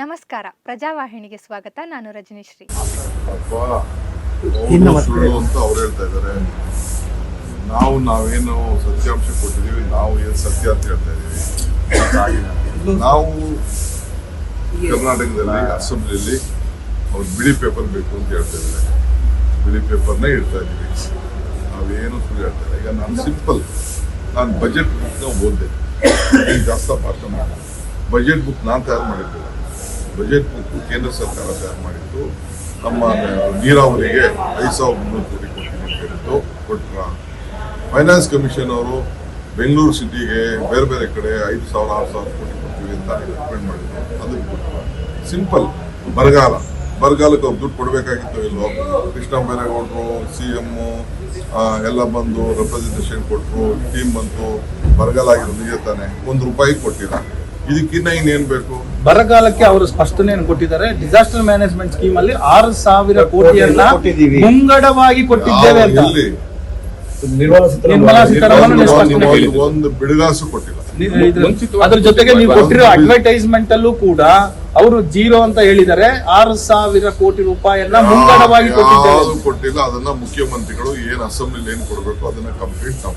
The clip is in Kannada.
ನಮಸ್ಕಾರ. ಪ್ರಜಾವಾಹಿನಿಗೆ ಸ್ವಾಗತ. ನಾನು ರಜನೀಶ್ರೀ. ಅವ್ರು ಸುಳ್ಳು ಅಂತ ಅವ್ರು ಹೇಳ್ತಾ ಇದ್ದಾರೆ ನಾವು ನಾವೇನು ಸತ್ಯಾಂಶ ಕೊಟ್ಟಿದೀವಿ ನಾವು ಏನು ಸತ್ಯ ಅಂತ ಹೇಳ್ತಾ ಇದೀವಿ. ನಾವು ಕರ್ನಾಟಕದಲ್ಲಿ ಅಸೆಂಬ್ಲಿಯಲ್ಲಿ ಅವ್ರು ಬಿಳಿ ಪೇಪರ್ ಬೇಕು ಅಂತ ಹೇಳ್ತಾ ಇದ್ದಾರೆ ಬಿಳಿ ಪೇಪರ್ನ ಇಡ್ತಾ ಇದೀವಿ. ನಾವೇನು ಸುಳ್ಳು ಹೇಳ್ತಾರೆ ಈಗ ನಾನು ಸಿಂಪಲ್ ನಾನು ಬಜೆಟ್ ಬುಕ್ನ ಓದಿದೆ. ಜಾಸ್ತಿ ಭಾಷಣ ಮಾಡ. ಬಜೆಟ್ ಬುಕ್ ನಾನು ತಯಾರು ಮಾಡಿದ್ದಿಲ್ಲ ಬಜೆಟ್ ಕೇಂದ್ರ ಸರ್ಕಾರ ತಯಾರು ಮಾಡಿತ್ತು ನಮ್ಮ ನೀರಾವರಿಗೆ ಐದು ಸಾವಿರದ ಮುನ್ನೂರು ಕೋಟಿ ಕೊಡ್ತೀನಿ ಅಂತ ಹೇಳಿದ್ದು ಕೊಟ್ಟರು ಫೈನಾನ್ಸ್ ಕಮಿಷನ್ ಅವರು ಬೆಂಗಳೂರು ಸಿಟಿಗೆ ಬೇರೆ ಬೇರೆ ಕಡೆ ಐದು ಸಾವಿರ, ಆರು ಸಾವಿರ ಕೋಟಿ ಕೊಡ್ತೀವಿ ಅಂತ ರೆಕಮೆಂಡ್ ಮಾಡಿದ್ರು. ಅದಕ್ಕೆ ಕೊಟ್ಟರು ಸಿಂಪಲ್ ಬರಗಾಲ. ಬರಗಾಲಕ್ಕೆ ಅವ್ರು ದುಡ್ಡು ಕೊಡಬೇಕಾಗಿತ್ತು ಇಲ್ಲೋ ಕೃಷ್ಣ ಬೈರೇಗೌಡರು ಸಿ ಎಮ್ಮು ಎಲ್ಲ ಬಂದು ರೆಪ್ರೆಸೆಂಟೇಷನ್ ಕೊಟ್ಟರು ಟೀಮ್ ಬಂತು, ಬರಗಾಲ ಆಗಿರೋ ತಾನೆ. ಒಂದು ರೂಪಾಯಿ ಕೊಟ್ಟಿಲ್ಲ. ಇದಕ್ಕಿನ್ನ ಇನ್ನೇನ್ ಬೇಕು? ಬರಗಾಲಕ್ಕೆ ಅವರು ಸ್ಪಷ್ಟನೆಯನ್ನು ಕೊಟ್ಟಿದ್ದಾರೆ. ಡಿಸಾಸ್ಟರ್ ಮ್ಯಾನೇಜ್ಮೆಂಟ್ ಸ್ಕೀಮ್ ಅಲ್ಲಿ ಆರು ಸಾವಿರ ಕೋಟಿಯನ್ನ ಮುಂಗಡವಾಗಿ ಕೊಟ್ಟಿದ್ದೇವೆ ಅಂತ. ನಿರ್ಮಲಾ ಸೀತಾರಾಮನ್ ಒಂದು- ಸ್ಪಷ್ಟನೆ ಬಿಡುಗಾಸು ಕೊಟ್ಟಿಲ್ಲ. ಅದ್ರ ಜೊತೆಗೆ ನೀವು ಕೊಟ್ಟಿರೋ ಅಡ್ವರ್ಟೈಸ್ಮೆಂಟ್ ಅಲ್ಲೂ ಕೂಡ ಅವರು ಜೀರೋ ಅಂತ ಹೇಳಿದ್ದಾರೆ ಆರು ಸಾವಿರ ಕೋಟಿ ರೂಪಾಯಿಯನ್ನ ಮುಂಗಡವಾಗಿ ಕೊಟ್ಟಿದ್ದೇವೆ. ಕೊಟ್ಟಿಲ್ಲ ಅದನ್ನ ಮುಖ್ಯಮಂತ್ರಿಗಳು ಏನ್ ಅಸೆಂಬ್ಲಿ ಏನ್ ಕೊಡಬೇಕು ಅದನ್ನ ಕಂಪ್ಲೀಟ್ ನಾವು